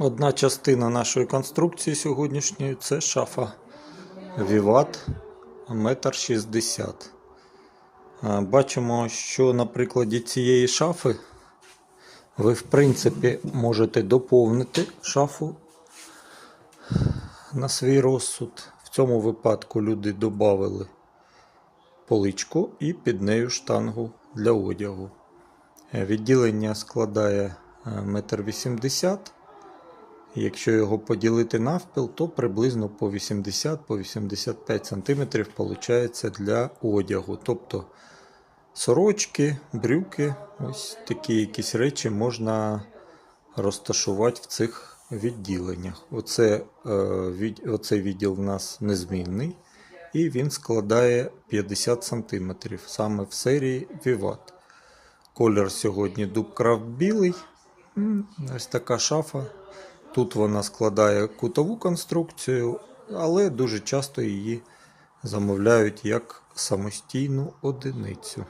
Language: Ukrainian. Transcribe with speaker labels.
Speaker 1: Одна частина нашої конструкції сьогоднішньої це шафа Віват 1,60 м. Бачимо, що на прикладі цієї шафи ви, в принципі, можете доповнити шафу на свій розсуд. В цьому випадку люди додали поличку і під нею штангу для одягу. Е, Відділення складає е, 1,80 м. Якщо його поділити навпіл, то приблизно по 80-85 см виходить для одягу. Тобто сорочки, брюки, ось такі якісь речі можна розташувати в цих відділеннях. Оце, е, оцей відділ в нас незмінний. І він складає 50 см саме в серії Vivat. Колір сьогодні дубкрафт білий. Ось така шафа. Тут вона складає кутову конструкцію, але дуже часто її замовляють як самостійну одиницю.